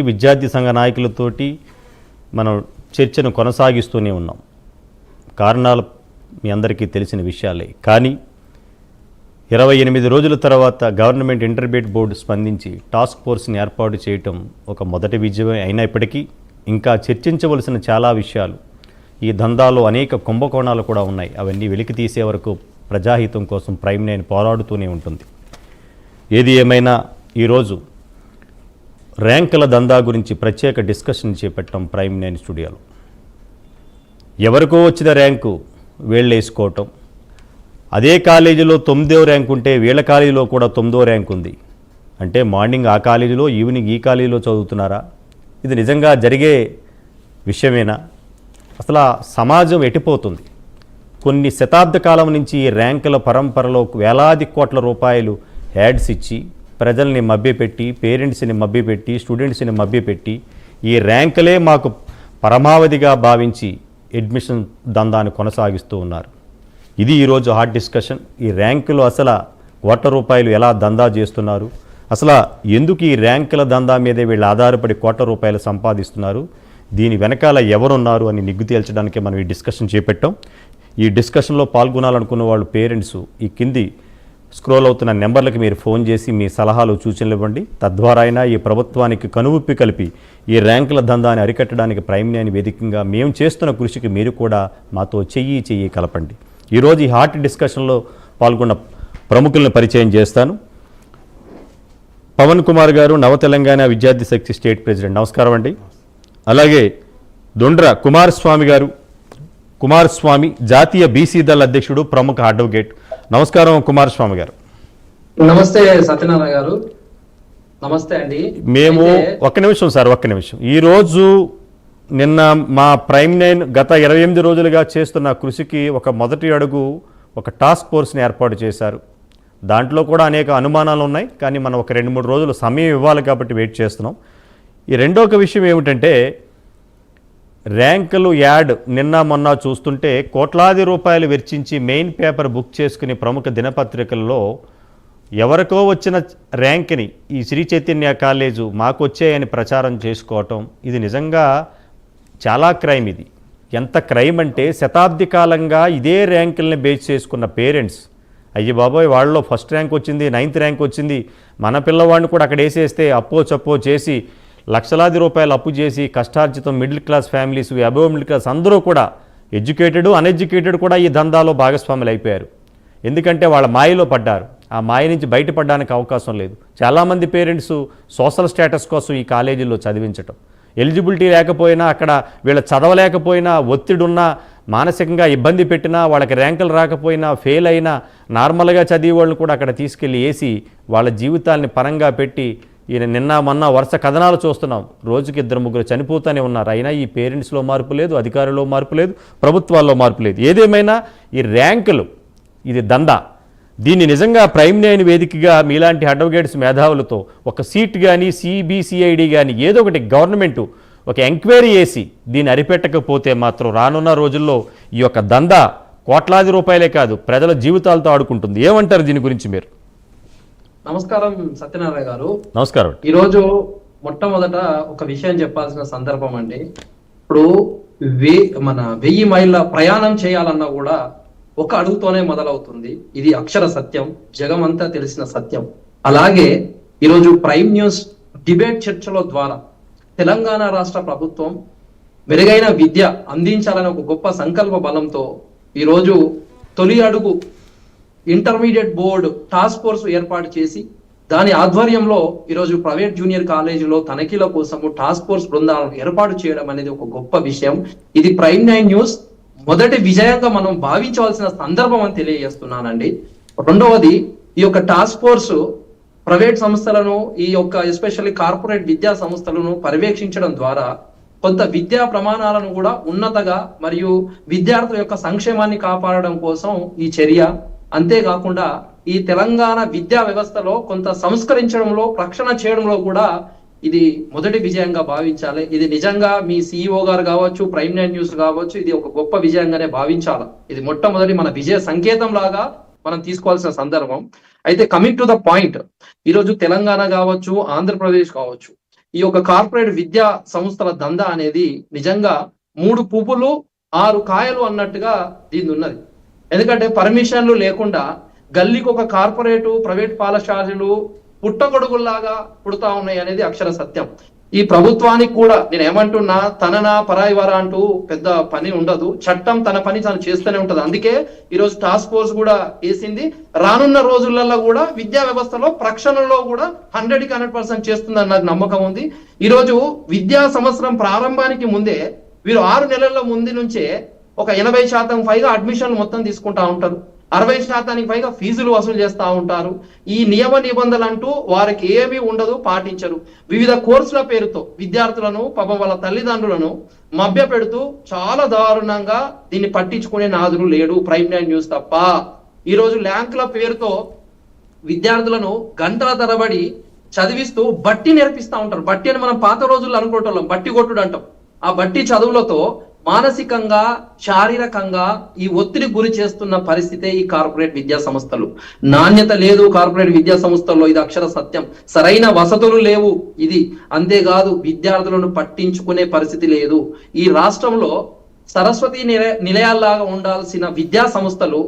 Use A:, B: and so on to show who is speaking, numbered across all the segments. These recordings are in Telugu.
A: విద్యార్థి సంఘ నాయకులతోటి మనం చర్చను కొనసాగిస్తూనే ఉన్నాం. కారణాలు మీ అందరికీ తెలిసిన విషయాలే. కానీ ఇరవై ఎనిమిది రోజుల తర్వాత గవర్నమెంట్ ఇంటర్మీడియట్ బోర్డు స్పందించి టాస్క్ ఫోర్స్ని ఏర్పాటు చేయటం ఒక మొదటి విజయమే అయినప్పటికీ ఇంకా చర్చించవలసిన చాలా విషయాలు ఈ దందాలో అనేక కుంభకోణాలు కూడా ఉన్నాయి. అవన్నీ వెలికి తీసే వరకు ప్రజాహితం కోసం ప్రైమ్ నైన్ పోరాడుతూనే ఉంటుంది. ఏది ఏమైనా ఈరోజు ర్యాంకుల దందా గురించి ప్రత్యేక డిస్కషన్ చేపట్టాం ప్రైమ్ నైన్ స్టూడియోలో. ఎవరికో వచ్చిన ర్యాంకు వేసుకోవటం. అదే కాలేజీలో తొమ్మిదో ర్యాంక్ ఉంటే వీళ్ళ కాలేజీలో కూడా తొమ్మిదో ర్యాంక్ ఉంది. అంటే మార్నింగ్ ఆ కాలేజీలో ఈవినింగ్ ఈ కాలేజీలో చదువుతున్నారా? ఇది నిజంగా జరిగే విషయమేనా? అసలు సమాజం ఎటిపోతుంది? కొన్ని శతాబ్ద కాలం నుంచి ఈ ర్యాంకుల పరంపరలో వేలాది కోట్ల రూపాయలు యాడ్స్ ఇచ్చి ప్రజల్ని మభ్యపెట్టి పేరెంట్స్ని మభ్యపెట్టి స్టూడెంట్స్ని మభ్యపెట్టి ఈ ర్యాంకులే మాకు పరమావధిగా భావించి అడ్మిషన్ దందాన్ని కొనసాగిస్తూ ఉన్నారు. ఇది ఈరోజు హాట్ డిస్కషన్ ఈ ర్యాంకులు అసలు కోట్ల రూపాయలు ఎలా దందా చేస్తున్నారు? అసలు ఎందుకు ఈ ర్యాంకుల దందా మీదే వీళ్ళు ఆధారపడి కోట్ల రూపాయలు సంపాదిస్తున్నారు? దీని వెనకాల ఎవరున్నారు అని నిగ్గు తేల్చడానికి మనం ఈ డిస్కషన్ చేపట్టాం. ఈ డిస్కషన్లో పాల్గొనాలనుకున్న వాళ్ళు పేరెంట్స్ ఈ కింది స్క్రోల్ అవుతున్న నెంబర్లకు మీరు ఫోన్ చేసి మీ సలహాలు సూచనలు ఇవ్వండి. తద్వారా అయినా ఈ ప్రభుత్వానికి కనువిప్పి కలిపి ఈ ర్యాంకుల దందాన్ని అరికట్టడానికి ప్రైమ్యాన్ని వేదికగా మేము చేస్తున్న కృషికి మీరు కూడా మాతో చెయ్యి చెయ్యి కలపండి. ఈరోజు ఈ హాట్ డిస్కషన్లో పాల్గొన్న ప్రముఖులను పరిచయం చేస్తాను. పవన్ కుమార్ గారు నవ తెలంగాణ విద్యార్థి శక్తి స్టేట్ ప్రెసిడెంట్. నమస్కారం అండి. అలాగే దొండ్ర కుమారస్వామి గారు కుమారస్వామి జాతీయ బీసీ దళ అధ్యక్షుడు ప్రముఖ అడ్వకేట్ నమస్కారం కుమారస్వామి గారు.
B: నమస్తే సత్యనారాయణ గారు. నమస్తే అండి.
A: మేము ఒక్క నిమిషం సార్ ఒక్క నిమిషం. ఈరోజు నిన్న మా ప్రైమ్ నైన్ గత ఇరవై ఎనిమిది రోజులుగా చేస్తున్న కృషికి ఒక మొదటి అడుగు ఒక టాస్క్ ఫోర్స్ని ఏర్పాటు చేశారు. దాంట్లో కూడా అనేక అనుమానాలు ఉన్నాయి కానీ మనం ఒక రెండు మూడు రోజులు సమయం ఇవ్వాలి కాబట్టి వెయిట్ చేస్తున్నాం. ఈ రెండో ఒక విషయం ఏమిటంటే ర్యాంకులు యాడ్ నిన్న మొన్న చూస్తుంటే కోట్లాది రూపాయలు వెచ్చించి మెయిన్ పేపర్ బుక్ చేసుకుని ప్రముఖ దినపత్రికల్లో ఎవరికో వచ్చిన ర్యాంక్ని ఈ శ్రీ చైతన్య కాలేజు మాకు వచ్చాయని ప్రచారం చేసుకోవటం ఇది నిజంగా చాలా క్రైమ్ ఇది. ఎంత క్రైమ్ అంటే శతాబ్ది కాలంగా ఇదే ర్యాంకుల్ని బేస్ చేసుకున్న పేరెంట్స్ అయ్యి బాబోయ్ వాళ్ళలో ఫస్ట్ ర్యాంక్ వచ్చింది నైన్త్ ర్యాంక్ వచ్చింది మన పిల్లవాడిని కూడా అక్కడ వేసేస్తే అప్పో చప్పో చేసి లక్షలాది రూపాయలు అప్పు చేసి కష్టార్జితం middle class families above middle class అందరూ కూడా ఎడ్యుకేటెడ్ అన్ఎడ్యుకేటెడ్ కూడా ఈ దందాలో భాగస్వాములు అయిపోయారు. ఎందుకంటే వాళ్ళ మాయలో పడ్డారు. ఆ మాయ నుంచి బయటపడడానికి అవకాశం లేదు. చాలామంది పేరెంట్స్ సోషల్ స్టేటస్ కోసం ఈ కాలేజీల్లో చదివించటం. ఎలిజిబిలిటీ లేకపోయినా అక్కడ వీళ్ళ చదవలేకపోయినా ఒత్తిడున్నా మానసికంగా ఇబ్బంది పెట్టినా వాళ్ళకి ర్యాంకులు రాకపోయినా ఫెయిల్ అయినా నార్మల్గా చదివే వాళ్ళు కూడా అక్కడ తీసుకెళ్ళి వేసి వాళ్ళ జీవితాల్ని పరంగా పెట్టి ఈయన నిన్న మొన్న వరుస కథనాలు చూస్తున్నాం. రోజుకి ఇద్దరు ముగ్గురు చనిపోతూనే ఉన్నారు. అయినా ఈ పేరెంట్స్లో మార్పు లేదు అధికారుల్లో మార్పు లేదు ప్రభుత్వాల్లో మార్పు లేదు. ఏదేమైనా ఈ ర్యాంకులు ఇది దందా. దీన్ని నిజంగా ప్రైమ్ నైన్ వేదికగా మీలాంటి అడ్వకేట్స్ మేధావులతో ఒక సీట్ కానీ సిబిసిఐడి కానీ ఏదో ఒకటి గవర్నమెంట్ ఒక ఎంక్వైరీ చేసి దీన్ని అరిపెట్టకపోతే మాత్రం రానున్న రోజుల్లో ఈ యొక్క దందా కోట్లాది రూపాయలే కాదు ప్రజల జీవితాలతో ఆడుకుంటుంది. ఏమంటారు దీని గురించి మీరు?
B: నమస్కారం సత్యనారాయణ గారు.
A: నమస్కారం.
B: ఈ రోజు మొట్టమొదట ఒక విషయం చెప్పాల్సిన సందర్భం అండి. ఇప్పుడు వే మన వెయ్యి మైళ్ళ ప్రయాణం చేయాలన్నా కూడా ఒక అడుగుతోనే మొదలవుతుంది. ఇది అక్షర సత్యం జగమంతా తెలిసిన సత్యం. అలాగే ఈరోజు ప్రైమ్ న్యూస్ డిబేట్ చర్చల ద్వారా తెలంగాణ రాష్ట్ర ప్రభుత్వం మెరుగైన విద్య అందించాలని ఒక గొప్ప సంకల్ప బలంతో ఈరోజు తొలి అడుగు ఇంటర్మీడియట్ బోర్డు టాస్క్ ఫోర్స్ ఏర్పాటు చేసి దాని ఆధ్వర్యంలో ఈరోజు ప్రైవేట్ జూనియర్ కాలేజీలో తనిఖీల కోసము టాస్క్ ఫోర్స్ బృందాలను ఏర్పాటు చేయడం అనేది ఒక గొప్ప విషయం. ఇది ప్రైమ్ నైన్ న్యూస్. మొదటి విజయంగా మనం భావించవలసిన సందర్భం అని తెలియజేస్తున్నానండి. రెండవది ఈ యొక్క టాస్క్ ఫోర్స్ ప్రైవేట్ సంస్థలను ఈ యొక్క ఎస్పెషల్లీ కార్పొరేట్ విద్యా సంస్థలను పర్యవేక్షించడం ద్వారా కొంత విద్యా ప్రమాణాలను కూడా ఉన్నతగా మరియు విద్యార్థుల యొక్క సంక్షేమాన్ని కాపాడడం కోసం ఈ చర్య. అంతేకాకుండా ఈ తెలంగాణ విద్యా వ్యవస్థలో కొంత సంస్కరించడంలో రక్షణ చేయడంలో కూడా ఇది మొదటి విజయంగా భావించాలి. ఇది నిజంగా మీ సిఇఓ గారు కావచ్చు ప్రైమ్ నైన్ న్యూస్ కావచ్చు ఇది ఒక గొప్ప విజయంగానే భావించాలి. ఇది మొట్టమొదటి మన విజయ సంకేతం లాగా మనం తీసుకోవాల్సిన సందర్భం. అయితే కమింగ్ టు ద పాయింట్ ఈరోజు తెలంగాణ కావచ్చు ఆంధ్రప్రదేశ్ కావచ్చు ఈ యొక్క కార్పొరేట్ విద్యా సంస్థల దందా అనేది నిజంగా మూడు పువ్వులు ఆరు కాయలు అన్నట్టుగా దీని ఉన్నది. ఎందుకంటే పర్మిషన్లు లేకుండా గల్లీకి ఒక కార్పొరేటు ప్రైవేట్ పాఠశాలలు పుట్టగొడుగుల్లాగా పుడతా ఉన్నాయి అనేది అక్షర సత్యం. ఈ ప్రభుత్వానికి కూడా నేను ఏమంటున్నా తననా పరాయి వారా అంటూ పెద్ద పని ఉండదు. చట్టం తన పని తను చేస్తూనే ఉంటది. అందుకే ఈరోజు టాస్క్ ఫోర్స్ కూడా వేసింది. రానున్న రోజులలో కూడా విద్యా వ్యవస్థలో ప్రక్షణలో కూడా హండ్రెడ్కి హండ్రెడ్ పర్సెంట్ చేస్తుందని నాకు నమ్మకం ఉంది. ఈరోజు విద్యా సంవత్సరం ప్రారంభానికి ముందే వీరు ఆరు నెలల ముందు నుంచే ఒక ఎనభై శాతం పైగా అడ్మిషన్లు మొత్తం తీసుకుంటా ఉంటారు. అరవై శాతానికి పైగా ఫీజులు వసూలు చేస్తూ ఉంటారు. ఈ నియమ నిబంధనలు అంటూ వారికి ఏమీ ఉండదు పాటించరు. వివిధ కోర్సుల పేరుతో విద్యార్థులను పాపం వాళ్ళ తల్లిదండ్రులను మభ్య పెడుతూ చాలా దారుణంగా దీన్ని పట్టించుకునే నాదులు లేడు ప్రైమ్ నైన్ న్యూస్ తప్ప. ఈరోజు ల్యాంకుల పేరుతో విద్యార్థులను గంటల తరబడి చదివిస్తూ బట్టి నేర్పిస్తూ ఉంటారు. బట్టి అని మనం పాత రోజుల్లో అనుకుంటున్నాం బట్టి కొట్టుడు అంటాం ఆ బట్టి చదువులతో మానసికంగా శారీరకంగా ఈ ఒత్తిడి గురి చేస్తున్న పరిస్థితే ఈ కార్పొరేట్ విద్యా సంస్థలు. నాణ్యత లేదు కార్పొరేట్ విద్యా సంస్థల్లో ఇది అక్షర సత్యం. సరైన వసతులు లేవు ఇది. అంతేకాదు విద్యార్థులను పట్టించుకునే పరిస్థితి లేదు. ఈ రాష్ట్రంలో సరస్వతి నిలయాల్లాగా ఉండాల్సిన విద్యా సంస్థలు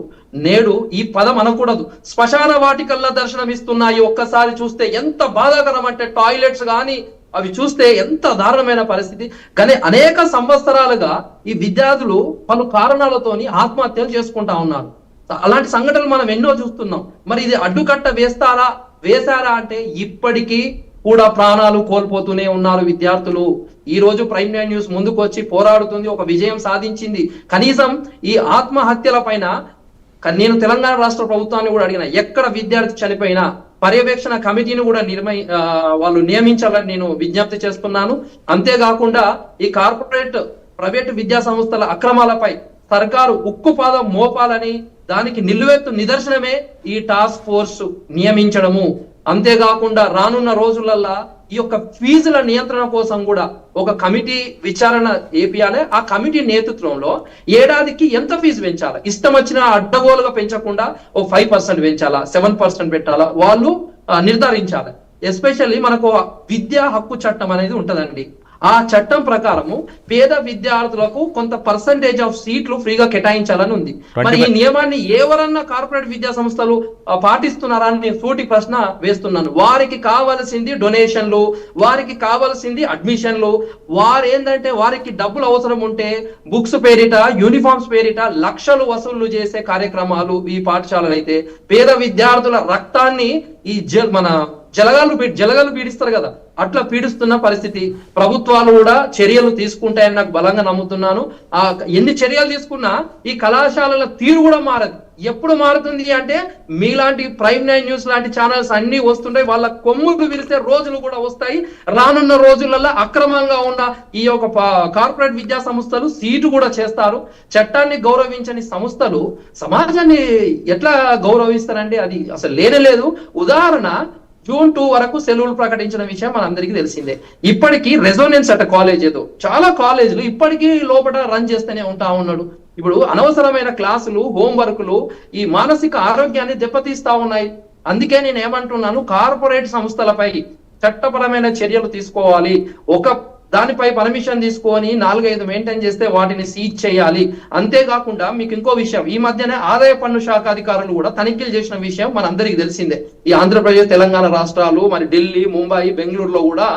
B: నేడు ఈ పదం అనకూడదు. శ్మశాన వాటికల్లా దర్శనమిస్తున్నాయి. ఒక్కసారి చూస్తే ఎంత బాధాకరం అంటే టాయిలెట్స్ కానీ అవి చూస్తే ఎంత దారుణమైన పరిస్థితి. కానీ అనేక సంవత్సరాలుగా ఈ విద్యార్థులు పలు కారణాలతోని ఆత్మహత్యలు చేసుకుంటా ఉన్నారు. అలాంటి సంఘటనలు మనం ఎన్నో చూస్తున్నాం. మరి ఇది అడ్డుకట్ట వేస్తారా వేశారా అంటే ఇప్పటికీ కూడా ప్రాణాలు కోల్పోతూనే ఉన్నారు విద్యార్థులు. ఈ రోజు ప్రైమ్ నైన్ న్యూస్ ముందుకు వచ్చి పోరాడుతుంది ఒక విజయం సాధించింది. కనీసం ఈ ఆత్మహత్యల పైన నేను తెలంగాణ రాష్ట్ర ప్రభుత్వాన్ని కూడా అడిగిన ఎక్కడ విద్యార్థి చనిపోయినా పర్యవేక్షణ కమిటీని కూడా నిర్మయి వాళ్ళు నియమించాలని నేను విజ్ఞప్తి చేస్తున్నాను. అంతేకాకుండా ఈ కార్పొరేట్ ప్రైవేటు విద్యా సంస్థల అక్రమాలపై సర్కారు ఉక్కుపాదం మోపాలని దానికి నిలువెత్తు నిదర్శనమే ఈ టాస్క్ ఫోర్స్ నియమించడము. అంతేకాకుండా రానున్న రోజులల్లా ఈ యొక్క ఫీజుల నియంత్రణ కోసం కూడా ఒక కమిటీ విచారణ ఏపియాలి ఆ కమిటీ నేతృత్వంలో ఏడాదికి ఎంత ఫీజు పెంచాలా? ఇష్టం వచ్చిన అడ్డగోలుగా పెంచకుండా ఓ ఫైవ్ పర్సెంట్ పెంచాలా? సెవెన్ పర్సెంట్ పెట్టాలా? వాళ్ళు నిర్ధారించాలి. ఎస్పెషల్లీ మనకు విద్యా హక్కు చట్టం అనేది ఉంటదండి. ఆ చట్టం ప్రకారము పేద విద్యార్థులకు కొంత పర్సంటేజ్ ఆఫ్ సీట్లు ఫ్రీగా కేటాయించాలని ఉంది. మరి ఈ నియమాన్ని ఎవరన్నా కార్పొరేట్ విద్యా సంస్థలు పాటిస్తున్నారా అని నేను సూటి ప్రశ్న వేస్తున్నాను. వారికి కావలసింది డొనేషన్లు వారికి కావలసింది అడ్మిషన్లు. వారు ఏంటంటే వారికి డబ్బులు అవసరం ఉంటే బుక్స్ పేరిట యూనిఫామ్స్ పేరిట లక్షలు వసూళ్ళు చేసే కార్యక్రమాలు ఈ పాఠశాలలు అయితే పేద విద్యార్థుల రక్తాన్ని ఈ జ మన జలగాలు పీ- జలగాలు పీడిస్తారు కదా. అట్లా పీడిస్తున్న పరిస్థితి ప్రభుత్వాలు కూడా చర్యలు తీసుకుంటాయని నాకు బలంగా నమ్ముతున్నాను. ఆ ఎన్ని చర్యలు తీసుకున్నా ఈ కళాశాలల తీరు కూడా మారదు. ఎప్పుడు మారుతుంది అంటే మీలాంటి ప్రైమ్ నైన్ న్యూస్ లాంటి ఛానల్స్ అన్ని వస్తుంటాయి. వాళ్ళ కొమ్ములు విరిసే రోజులు కూడా వస్తాయి. రానున్న రోజులలో అక్రమంగా ఉన్న ఈ యొక్క కార్పొరేట్ విద్యా సంస్థలు సీటు కూడా చేస్తారు. చట్టాన్ని గౌరవించని సంస్థలు సమాజాన్ని ఎట్లా గౌరవిస్తారండి అది అసలు లేనే లేదు. ఉదాహరణ జూన్ టూ వరకు సెలవులు ప్రకటించిన విషయం మనందరికీ తెలిసిందే. ఇప్పటికీ రెజోనెన్స్ అట కాలేజ్ ఏదో. చాలా కాలేజీలు ఇప్పటికీ లోపల రన్ చేస్తూనే ఉంటా ఉన్నాడు. ఇప్పుడు అనవసరమైన క్లాసులు హోంవర్క్లు ఈ మానసిక ఆరోగ్యాన్ని దెబ్బతీస్తా ఉన్నాయి. అందుకే నేను ఏమంటున్నాను కార్పొరేట్ సంస్థలపై చట్టపరమైన చర్యలు తీసుకోవాలి. ఒక దానిపై పర్మిషన్ తీసుకొని నాలుగైదు మెయింటైన్ చేస్తే వాటిని సీజ్ చేయాలి. అంతేకాకుండా మీకు ఇంకో విషయం ఈ మధ్యనే ఆదాయ పన్ను శాఖ అధికారులు కూడా తనిఖీలు చేసిన విషయం మనందరికీ తెలిసిందే. ఈ ఆంధ్రప్రదేశ్ తెలంగాణ రాష్ట్రాలు మరి ఢిల్లీ ముంబై బెంగళూరులో కూడా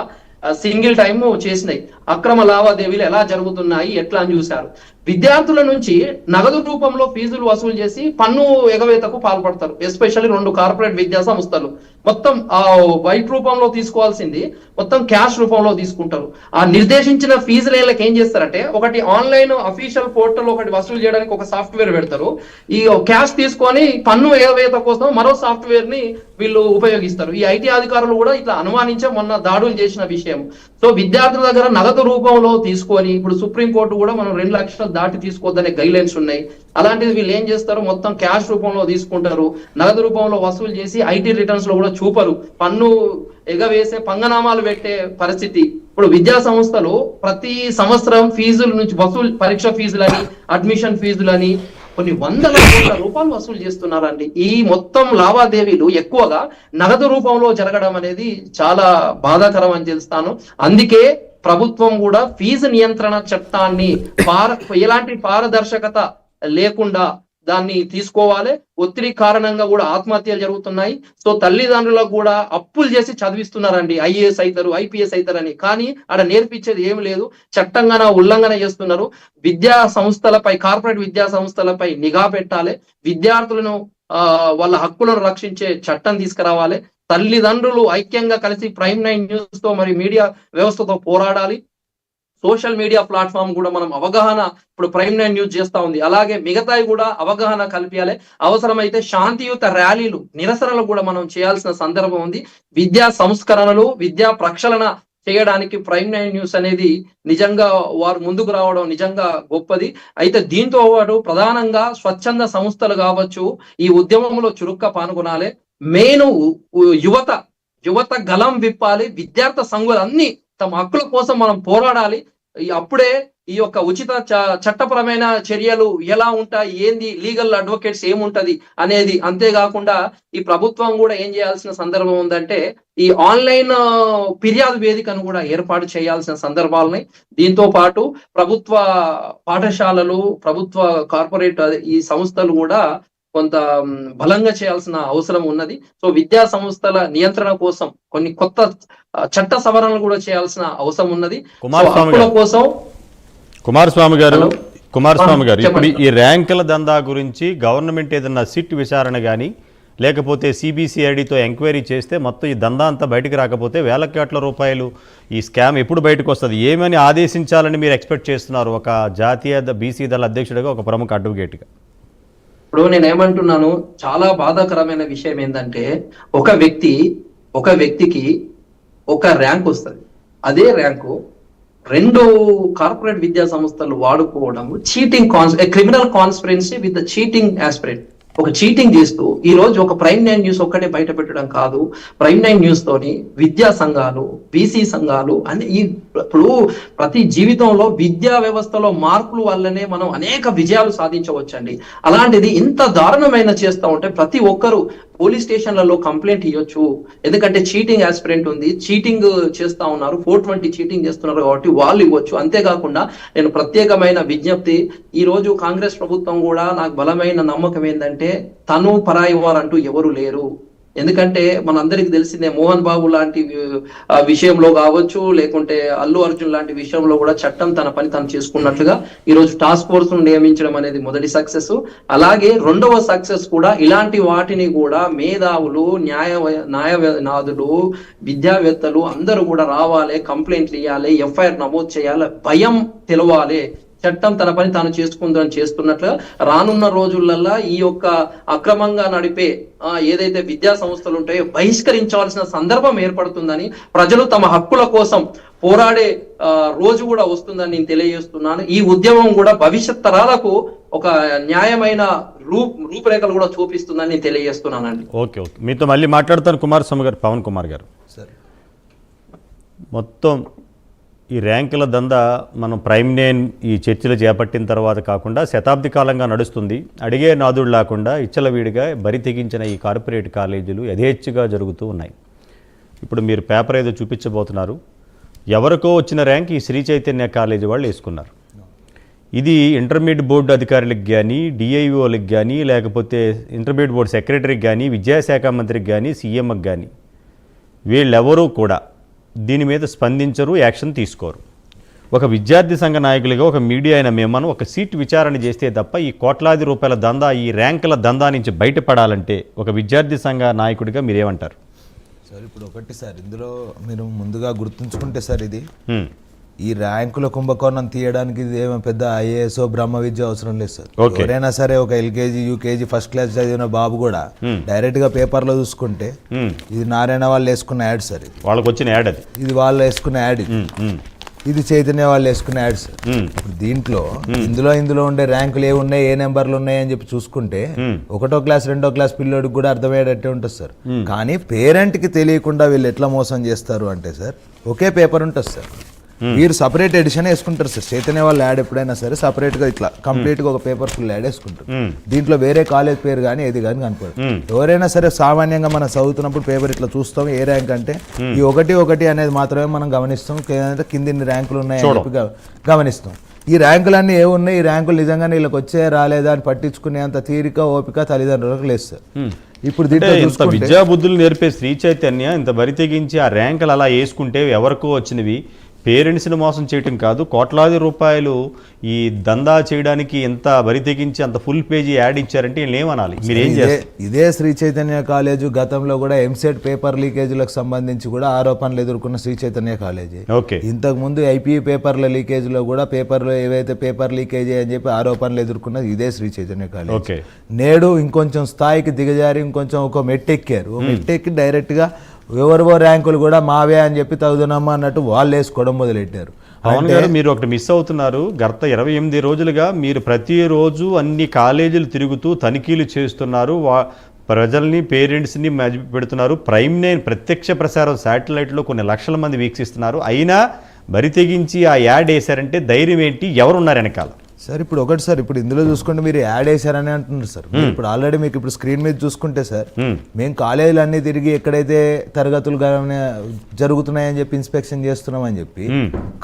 B: సింగిల్ టైమ్ చేసినాయి. అక్రమ లావాదేవీలు ఎలా జరుగుతున్నాయి ఎట్లా అని చూశారు. విద్యార్థుల నుంచి నగదు రూపంలో ఫీజులు వసూలు చేసి పన్ను ఎగవేతకు పాల్పడతారు. ఎస్పెషల్లీ రెండు కార్పొరేట్ విద్యా సంస్థలు మొత్తం ఆ వైట్ రూపంలో తీసుకోవాల్సింది మొత్తం క్యాష్ రూపంలో తీసుకుంటారు. ఆ నిర్దేశించిన ఫీజులు వీళ్ళకి ఏం చేస్తారంటే ఒకటి ఆన్లైన్ అఫీషియల్ పోర్టల్ ఒకటి వసూలు చేయడానికి ఒక సాఫ్ట్వేర్ పెడతారు. ఈ క్యాష్ తీసుకొని పన్ను ఎగవేత కోసం మరో సాఫ్ట్వేర్ని వీళ్ళు ఉపయోగిస్తారు. ఈ ఐటీ అధికారులు కూడా ఇట్లా అనుమానించే మొన్న దాడులు చేసిన విషయం. సో విద్యార్థుల దగ్గర నగదు రూపంలో తీసుకొని ఇప్పుడు సుప్రీం కోర్టు కూడా మనం రెండు లక్షలు దాటి తీసుకోవద్దనే గైడ్లైన్స్ ఉన్నాయి. అలాంటిది వీళ్ళు ఏం చేస్తారు? మొత్తం క్యాష్ రూపంలో తీసుకుంటారు. నగదు రూపంలో వసూలు చేసి ఐటీ రిటర్న్స్లో కూడా చూపరు. పన్ను ఎగవేసే పంగనామాలు పెట్టే పరిస్థితి. ఇప్పుడు విద్యా సంస్థలు ప్రతి సంవత్సరం ఫీజుల నుంచి వసూలు పరీక్ష ఫీజులని అడ్మిషన్ ఫీజులని కొన్ని వందల కోట్ల రూపాయలు వసూలు చేస్తున్నారండి. ఈ మొత్తం లావాదేవీలు ఎక్కువగా నగదు రూపంలో జరగడం అనేది చాలా బాధాకరం అని తెలుస్తాను. అందుకే ప్రభుత్వం కూడా ఫీజు నియంత్రణ చట్టాన్ని పార ఎలాంటి పారదర్శకత లేకుండా దాన్ని తీసుకోవాలి. ఒత్తిడి కారణంగా కూడా ఆత్మహత్యలు జరుగుతున్నాయి. సో తల్లిదండ్రులకు కూడా అప్పులు చేసి చదివిస్తున్నారండి. ఐఏఎస్ అవుతారు ఐపీఎస్ అవుతారని కానీ ఆడ నేర్పించేది ఏమి లేదు. చట్టంగాన ఉల్లంఘన చేస్తున్నారు. విద్యా సంస్థలపై కార్పొరేట్ విద్యా సంస్థలపై నిఘా పెట్టాలి. విద్యార్థులను ఆ వాళ్ళ హక్కులను రక్షించే చట్టం తీసుకురావాలి. తల్లిదండ్రులు ఐక్యంగా కలిసి ప్రైమ్ నైన్ న్యూస్తో మరి మీడియా వ్యవస్థతో పోరాడాలి. సోషల్ మీడియా ప్లాట్ఫామ్ కూడా మనం అవగాహన ఇప్పుడు ప్రైమ్ నైన్ న్యూస్ చేస్తా ఉంది. అలాగే మిగతాయి కూడా అవగాహన కల్పించాలి. అవసరమైతే శాంతియుత ర్యాలీలు నిరసనలు కూడా మనం చేయాల్సిన సందర్భం ఉంది. విద్యా సంస్కరణలు విద్యా ప్రక్షాళన చేయడానికి ప్రైమ్ నైన్ న్యూస్ అనేది నిజంగా వారు ముందుకు రావడం నిజంగా గొప్పది. అయితే దీంతో పాటు ప్రధానంగా స్వచ్ఛంద సంస్థలు కావచ్చు ఈ ఉద్యమంలో చురుక్క పాల్గొనాలి. మెయిన్ యువత యువత గలం విప్పాలి. విద్యార్థి సంఘాలు అన్ని తమ హక్కుల కోసం మనం పోరాడాలి. అప్పుడే ఈ యొక్క ఉచిత చ- చట్టపరమైన చర్యలు ఎలా ఉంటాయి? ఏంది? లీగల్ అడ్వకేట్స్ ఏముంటది? అనేది అంతేకాకుండా ఈ ప్రభుత్వం కూడా ఏం చేయాల్సిన సందర్భం ఉందంటే ఈ ఆన్లైన్ ఫిర్యాదు వేదికను కూడా ఏర్పాటు చేయాల్సిన సందర్భాలని. దీంతో పాటు ప్రభుత్వ పాఠశాలలు ప్రభుత్వ కార్పొరేట్ ఈ సంస్థలు కూడా కొంత బలంగా చేయాల్సిన అవసరం ఉన్నది. సో విద్యా సంస్థల నియంత్రణ కోసం కొన్ని కొత్త చట్ట సవరణలు కూడా చేయాల్సిన అవసరం ఉన్నది. హక్కుల కోసం
A: కుమారస్వామి గారు. కుమారస్వామి గారు ఇప్పుడు. ఈ ర్యాంకుల దందా గురించి గవర్నమెంట్ ఏదన్నా సిట్ విచారణ కానీ లేకపోతే సిబిసిఐడితో ఎంక్వైరీ చేస్తే మొత్తం ఈ దందా అంతా బయటకు రాకపోతే వేల కోట్ల రూపాయలు ఈ స్కామ్ ఎప్పుడు బయటకు వస్తుంది? ఏమని ఆదేశించాలని మీరు ఎక్స్పెక్ట్ చేస్తున్నారు? ఒక జాతీయ బీసీ దళ అధ్యక్షుడిగా ఒక ప్రముఖ అడ్వకేట్గా.
B: ఇప్పుడు నేను ఏమంటున్నాను చాలా బాధాకరమైన విషయం ఏంటంటే ఒక వ్యక్తి ఒక వ్యక్తికి ఒక ర్యాంక్ వస్తుంది. అదే ర్యాంకు రెండు కార్పొరేట్ విద్యా సంస్థలు వాడుకోవడం cheating cons criminal conspiracy with cheating aspirant. ఒక చీటింగ్ చేస్తూ ఈ రోజు ఒక ప్రైమ్ నైన్ న్యూస్ ఒక్కటే బయట పెట్టడం కాదు. ప్రైమ్ నైన్ న్యూస్ తోని విద్యా సంఘాలు బీసీ సంఘాలు అని ఈ ఇప్పుడు ప్రతి జీవితంలో విద్యా వ్యవస్థలో మార్పులు వల్లనే మనం అనేక విజయాలు సాధించవచ్చండి. అలాంటిది ఇంత దారుణమైన చేస్తా ఉంటే ప్రతి ఒక్కరు పోలీస్ స్టేషన్లలో కంప్లైంట్ ఇవ్వచ్చు ఎందుకంటే చీటింగ్ ఆస్పిరెంట్ ఉంది. చీటింగ్ చేస్తా ఉన్నారు. ఫోర్ ట్వంటీ చీటింగ్ చేస్తున్నారు కాబట్టి వాళ్ళు ఇవ్వచ్చు. అంతేకాకుండా నేను ప్రత్యేకమైన విజ్ఞప్తి ఈ రోజు కాంగ్రెస్ ప్రభుత్వం కూడా నాకు బలమైన నమ్మకం ఏంటంటే తను పరాయి వారంటూ ఎవరు లేరు. ఎందుకంటే మనందరికి తెలిసిందే మోహన్ బాబు లాంటి విషయంలో కావచ్చు లేకుంటే అల్లు అర్జున్ లాంటి విషయంలో కూడా చట్టం తన పని తను చేసుకున్నట్లుగా ఈరోజు టాస్క్ ఫోర్స్ నియమించడం అనేది మొదటి సక్సెస్ అలాగే రెండవ సక్సెస్ కూడా ఇలాంటి వాటిని కూడా మేధావులు న్యాయ న్యాయనాథులు విద్యావేత్తలు అందరూ కూడా రావాలి కంప్లైంట్లు ఇవ్వాలి ఎఫ్ఐఆర్ నమోదు చేయాలి భయం తెలవాలి. చట్టం తన పని తాను చేసుకుందని చేస్తున్నట్లుగా రానున్న రోజులల్లా ఈ యొక్క అక్రమంగా నడిపే ఆ, ఏదైతే విద్యా సంస్థలు ఉంటాయో బహిష్కరించాల్సిన సందర్భం ఏర్పడుతుందని ప్రజలు తమ హక్కుల కోసం పోరాడే రోజు కూడా వస్తుందని నేను తెలియజేస్తున్నాను. ఈ ఉద్యమం కూడా భవిష్యత్ తరాలకు ఒక న్యాయమైన రూప్ రూపురేఖలు కూడా చూపిస్తుందని నేను తెలియజేస్తున్నానండి.
A: Okay okay. మీతో మళ్ళీ మాట్లాడతాను కుమారస్వామి గారు పవన్ కుమార్ గారు.
C: సార్.
A: మొత్తం ఈ ర్యాంకుల దందా మనం ప్రైమ్ నేన్ ఈ చర్చలు చేపట్టిన తర్వాత కాకుండా శతాబ్ది కాలంగా నడుస్తుంది. అడిగే నాదుడు లేకుండా ఇచ్చలవీడిగా బరి తెగించిన ఈ కార్పొరేట్ కాలేజీలు యథేచ్ఛగా జరుగుతూ ఉన్నాయి. ఇప్పుడు మీరు పేపర్ ఏదో చూపించబోతున్నారు. ఎవరికో వచ్చిన ర్యాంక్ ఈ శ్రీ చైతన్య కాలేజీ వాళ్ళు వేసుకున్నారు. ఇది ఇంటర్మీడియట్ బోర్డు అధికారులకు కానీ డిఐఓలకు కానీ లేకపోతే ఇంటర్మీడియట్ బోర్డు సెక్రటరీకి కానీ విద్యాశాఖ మంత్రికి కానీ సీఎంకి కానీ వీళ్ళెవరూ కూడా దీని మీద స్పందించరు యాక్షన్ తీసుకోరు. ఒక విద్యార్థి సంఘ నాయకులుగా ఒక మీడియా అయిన మేమను ఒక సీట్ విచారణ చేస్తే తప్ప ఈ కోట్లాది రూపాయల దందా ఈ ర్యాంకుల దందా నుంచి బయటపడాలంటే ఒక విద్యార్థి సంఘ నాయకుడిగా మీరేమంటారు?
C: సార్ ఇప్పుడు ఒకటి సార్ ఇందులో మీరు ముందుగా గుర్తుంచుకుంటే సార్ ఇది. ఈ ర్యాంకుల కుంభకోణం తీయడానికి ఇది ఏమో పెద్ద ఐఏఎస్ బ్రహ్మ విద్య అవసరం లేదు సార్. ఎవరైనా సరే ఒక ఎల్కేజీ యూకేజీ ఫస్ట్ క్లాస్ చదివిన బాబు కూడా డైరెక్ట్గా పేపర్లో చూసుకుంటే. ఇది నారాయణ వాళ్ళు వేసుకున్న యాడ్ సార్ ఇది.
A: వాళ్ళకు వచ్చిన యాడ్ అది.
C: ఇది వాళ్ళు వేసుకున్న యాడ్ ఇది. చైతన్య వాళ్ళు వేసుకున్న యాడ్ సార్.
A: హ్మ్.
C: ఇప్పుడు దీంట్లో ఇందులో ఇందులో ఉండే ర్యాంకులు ఏ ఉన్నాయి ఏ నెంబర్లు ఉన్నాయి అని చెప్పి చూసుకుంటే ఒకటో క్లాస్ రెండో క్లాస్ పిల్లోడికి కూడా అర్థమయ్యేటట్టే ఉంటుంది సార్. కానీ పేరెంట్కి తెలియకుండా వీళ్ళు ఎట్లా మోసం చేస్తారు అంటే సార్ ఒకే పేపర్ ఉంటుంది సార్. వీరు సపరేట్ ఎడిషన్ వేసుకుంటారు సార్ చైతన్య వాళ్ళు యాడ్ ఎప్పుడైనా సరే సపరేట్గా ఇట్లా కంప్లీట్గా ఒక పేపర్ ఫుల్ యాడ్ వేసుకుంటారు.
A: మ్మ్.
C: దీంట్లో వేరే కాలేజ్ పేరు కానీ ఏది కానీ కనపడదు. ఎవరైనా సరే సామాన్యంగా మనం చదువుతున్నప్పుడు పేపర్ ఇట్లా చూస్తాం ఏ ర్యాంక్ అంటే ఈ ఒకటి ఒకటి అనేది మాత్రమే మనం గమనిస్తాం కింద ర్యాంకులు ఉన్నాయి అని చెప్పి గ- గమనిస్తాం. ఈ ర్యాంకులన్నీ ఏ ఉన్నాయి? ఈ ర్యాంకులు నిజంగానే వీళ్ళకి వచ్చే రాలేదా అని పట్టించుకునేంత తీరిక ఓపిక తల్లిదండ్రులకు లేదు సార్ ఇప్పుడు
A: ఇంత
C: చూసుకుంటే
A: విద్యా బుద్ధులు నేర్పే శ్రీ చైతన్య ఇంత బరి తెగించి ఆ ర్యాంకులు అలా వేసుకుంటే ఎవరికో వచ్చినవి పేరెంట్స్ని మోసం చేయటం కాదు కోట్లాది రూపాయలు ఈ దందా చేయడానికి ఎంత బరి తెగించి అంత ఫుల్ పేజీ యాడ్ ఇచ్చారంటే ఏమనాలి? మీరు ఏం
C: ఇదే
A: చేస్తారు?
C: ఇదే శ్రీ చైతన్య కాలేజు గతంలో కూడా ఎంసెట్ పేపర్ లీకేజీలకు సంబంధించి కూడా ఆరోపణలు ఎదుర్కొన్న శ్రీ చైతన్య కాలేజీ.
A: ఓకే.
C: ఇంతకు ముందు ఐపీఈ పేపర్ల లీకేజ్లో కూడా పేపర్లో ఏవైతే పేపర్ లీకేజ్ అని చెప్పి ఆరోపణలు ఎదుర్కొన్నది ఇదే శ్రీ చైతన్య కాలేజ్.
A: ఓకే.
C: నేడు ఇంకొంచెం స్థాయికి దిగజారి ఇంకొంచెం ఒక మెట్టెక్కారు. ఒక మెట్టెక్కి డైరెక్ట్గా ఎవరివో ర్యాంకులు కూడా మావే అని చెప్పి తగుదనమ్మా అన్నట్టు వాళ్ళు వేసుకోవడం మొదలెట్టారు.
A: పవన్ గారు మీరు ఒకటి మిస్ అవుతున్నారు. గత ఇరవై ఎనిమిది రోజులుగా మీరు ప్రతిరోజు అన్ని కాలేజీలు తిరుగుతూ తనిఖీలు చేస్తున్నారు. వా ప్రజల్ని పేరెంట్స్ని మధ్య పెడుతున్నారు. ప్రైమ్ నైన్ ప్రత్యక్ష ప్రసారం శాటిలైట్లో కొన్ని లక్షల మంది వీక్షిస్తున్నారు. అయినా బరి తెగించి ఆ యాడ్ వేశారంటే ధైర్యం ఏంటి? ఎవరున్నారు వెనకాల?
C: సార్ ఇప్పుడు ఒకటి సార్ ఇప్పుడు ఇందులో చూసుకుంటే మీరు యాడ్ వేశారని అంటున్నారు సార్. మీరు ఇప్పుడు ఆల్రెడీ మీకు ఇప్పుడు స్క్రీన్ మీద చూసుకుంటే సార్ మేము కాలేజీలు అన్ని తిరిగి ఎక్కడైతే తరగతులు జరుగుతున్నాయని చెప్పి ఇన్స్పెక్షన్ చేస్తున్నామని చెప్పి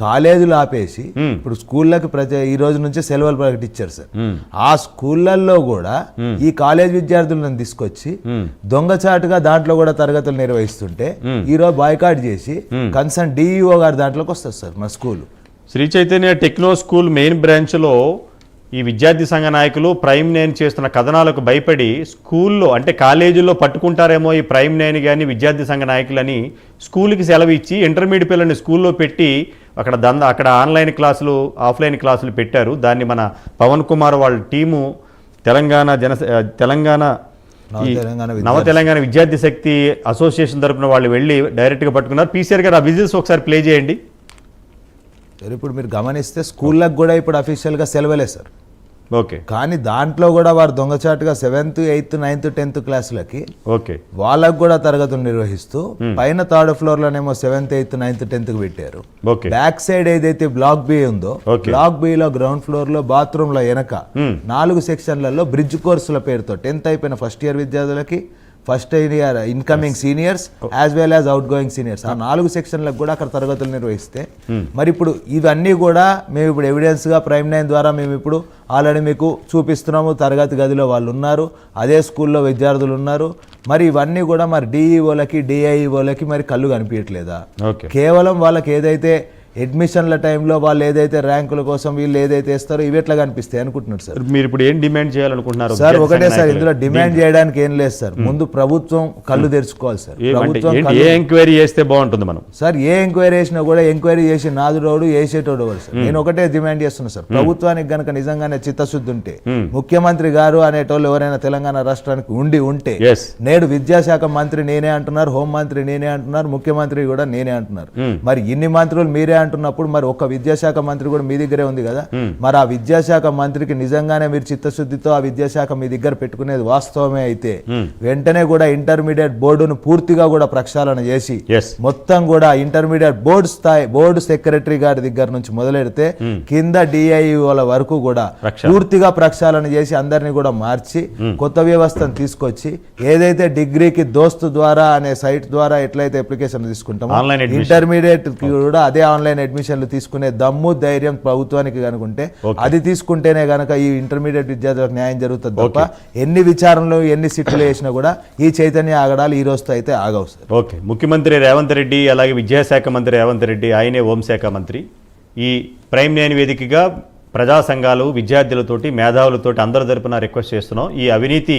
C: కాలేజీలు ఆపేసి ఇప్పుడు స్కూళ్ళకి ప్రతి ఈ రోజు నుంచి సెలవులు ప్రకటించారు సార్. ఆ స్కూళ్ళల్లో కూడా ఈ కాలేజ్ విద్యార్థులను తీసుకొచ్చి దొంగచాటుగా దాంట్లో కూడా తరగతులు నిర్వహిస్తుంటే ఈ రోజు బాయ్కాట్ చేసి కన్సర్న్ డిఈఓ గారు దాంట్లోకి వస్తారు సార్ మా school.
A: Shri Chaitanya techno school main బ్రాంచ్లో ఈ విద్యార్థి సంఘ నాయకులు ప్రైమ్ నైన్ చేస్తున్న కథనాలకు భయపడి స్కూల్లో అంటే కాలేజీల్లో పట్టుకుంటారేమో ఈ ప్రైమ్ నైన్ కానీ విద్యార్థి సంఘ నాయకులని స్కూల్కి సెలవు ఇచ్చి ఇంటర్మీడియట్ పిల్లల్ని స్కూల్లో పెట్టి అక్కడ దంద అక్కడ ఆన్లైన్ క్లాసులు ఆఫ్లైన్ క్లాసులు పెట్టారు. దాన్ని మన పవన్ కుమార్ వాళ్ళ టీము తెలంగాణ జన తెలంగాణ
C: నవ తెలంగాణ
A: విద్యార్థి శక్తి అసోసియేషన్ తరపున వాళ్ళు వెళ్ళి డైరెక్ట్గా పట్టుకున్నారు. పీసీఆర్ గారు ఆ విజిల్స్ ఒకసారి ప్లే చేయండి.
C: సార్ ఇప్పుడు మీరు గమనిస్తే స్కూళ్ళకి కూడా ఇప్పుడు అఫీషియల్గా సెలవులే సార్.
A: ఓకే.
C: కానీ దాంట్లో కూడా వారు దొంగచాటుగా సెవెంత్ ఎయిత్ నైన్త్ టెన్త్ క్లాసులకి
A: ఓకే.
C: వాళ్ళకు కూడా తరగతులు నిర్వహిస్తూ పైన థర్డ్ ఫ్లోర్ లోనేమో సెవెంత్ ఎయిత్ నైన్త్ టెన్త్కి పెట్టారు. బ్యాక్ సైడ్ ఏదైతే బ్లాక్ బి ఉందో. బ్లాక్ బి లో గ్రౌండ్ ఫ్లోర్లో బాత్రూమ్లో వెనక నాలుగు సెక్షన్లలో బ్రిడ్జ్ కోర్సుల పేరుతో టెన్త్ అయిపోయిన ఫస్ట్ ఇయర్ విద్యార్థులకి first year incoming seniors as well as outgoing seniors ఆ నాలుగు సెక్షన్లకు కూడా అక్కడ తరగతులు నిర్వహిస్తే మరి ఇప్పుడు ఇవన్నీ కూడా మేము ఇప్పుడు ఎవిడెన్స్గా ప్రైమ్ నైన్ ద్వారా మేము ఇప్పుడు ఆల్రెడీ మీకు చూపిస్తున్నాము తరగతి గదిలో వాళ్ళు ఉన్నారు అదే స్కూల్లో విద్యార్థులు ఉన్నారు. మరి ఇవన్నీ కూడా మరి డిఈఓలకి డిఐఈఓలకి మరి కళ్ళు కనిపించట్లేదా? కేవలం వాళ్ళకి ఏదైతే అడ్మిషన్ల టైంలో వాళ్ళు ఏదైతే ర్యాంకుల కోసం వీళ్ళు ఏదైతే ఇస్తారో ఇవి ఎట్లా కనిపిస్తాయి అనుకుంటున్నారు సార్?
A: మీరు ఇప్పుడు ఏం డిమాండ్ చేయాలనుకుంటున్నారు?
C: సార్ ఒకటే సార్? ఇందులో డిమాండ్ చేయడానికి ఏం లేదు సార్. ముందు ప్రభుత్వం కళ్ళు తెరుచుకోవాలి సార్. ప్రభుత్వం
A: ఏ ఎంక్వైరీ చేస్తే బాగుంటుంది మనం?
C: సార్ ఏ ఎంక్వైరీ చేసినా కూడా ఎంక్వైరీ చేసి నాదురోడు వేసేటోడు ఎవరు సార్? నేను ఒకటే డిమాండ్ చేస్తున్నా సార్. ప్రభుత్వానికి గనక నిజంగానే చిత్తశుద్ధి ఉంటే ముఖ్యమంత్రి గారు అనేటోళ్ళు ఎవరైనా తెలంగాణ రాష్ట్రానికి ఉండి ఉంటే నేడు విద్యాశాఖ మంత్రి నేనే అంటున్నారు హోం మంత్రి నేనే అంటున్నారు ముఖ్యమంత్రి కూడా నేనే అంటున్నారు. మరి ఇన్ని మంత్రులు మీరే అంటున్నప్పుడు మరి ఒక విద్యాశాఖ మంత్రి కూడా మీ దగ్గరే ఉంది కదా? మరి ఆ విద్యాశాఖ మంత్రికి నిజంగానే మీరు చిత్తశుద్ధితో ఆ విద్యాశాఖ మీ దగ్గర పెట్టుకునేది వాస్తవమే అయితే వెంటనే కూడా ఇంటర్మీడియట్ బోర్డును పూర్తిగా కూడా ప్రక్షాళన చేసి మొత్తం కూడా ఇంటర్మీడియట్ బోర్డు స్థాయి బోర్డు సెక్రటరీ గారి దగ్గర నుంచి మొదలెడితే కింద డిఐఓల వరకు కూడా. పూర్తిగా ప్రక్షాళన చేసి అందరినీ కూడా మార్చి కొత్త వ్యవస్థను తీసుకొచ్చి ఏదైతే డిగ్రీకి దోస్తు ద్వారా అనే సైట్ ద్వారా ఎట్లయితే అప్లికేషన్ తీసుకుంటామో. ఇంటర్మీడియట్ కూడా అదే ఆన్లైన్ అడ్మిషన్లు తీసుకునే దమ్ము ధైర్యం ప్రభుత్వానికి కనుకుంటే అది తీసుకుంటేనే గనక ఈ ఇంటర్మీడియట్ విద్యార్థులకు న్యాయం జరుగుతుంది తప్ప ఎన్ని విచారణలు ఎన్ని సిట్లు వేసినా కూడా ఈ చైతన్య ఆగడాలు ఈ రోజుతో అయితే ఆగవు సార్.
A: ఓకే. ముఖ్యమంత్రి రేవంత్ రెడ్డి అలాగే విద్యాశాఖ మంత్రి రేవంత్ రెడ్డి ఆయనే హోంశాఖ మంత్రి. ఈ ప్రైమ్ నైన్ వేదికగా ప్రజా సంఘాలు విద్యార్థులతోటి మేధావులతోటి అందరి తరపున రిక్వెస్ట్ చేస్తున్నాం. ఈ అవినీతి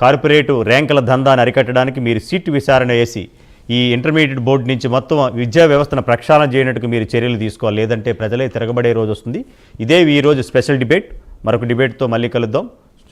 A: కార్పొరేటు ర్యాంకుల దందాన్ని అరికట్టడానికి మీరు సిట్ విచారణ వేసి ఈ ఇంటర్మీడియట్ బోర్డు నుంచి మొత్తం విద్యా వ్యవస్థను ప్రక్షాళన చేయనట్టుకు మీరు చర్యలు తీసుకోవాలి. లేదంటే ప్రజలే తిరగబడే రోజు వస్తుంది. ఇదే ఈ రోజు స్పెషల్ డిబేట్. మరొక డిబేట్తో మళ్ళీ కలుద్దాం.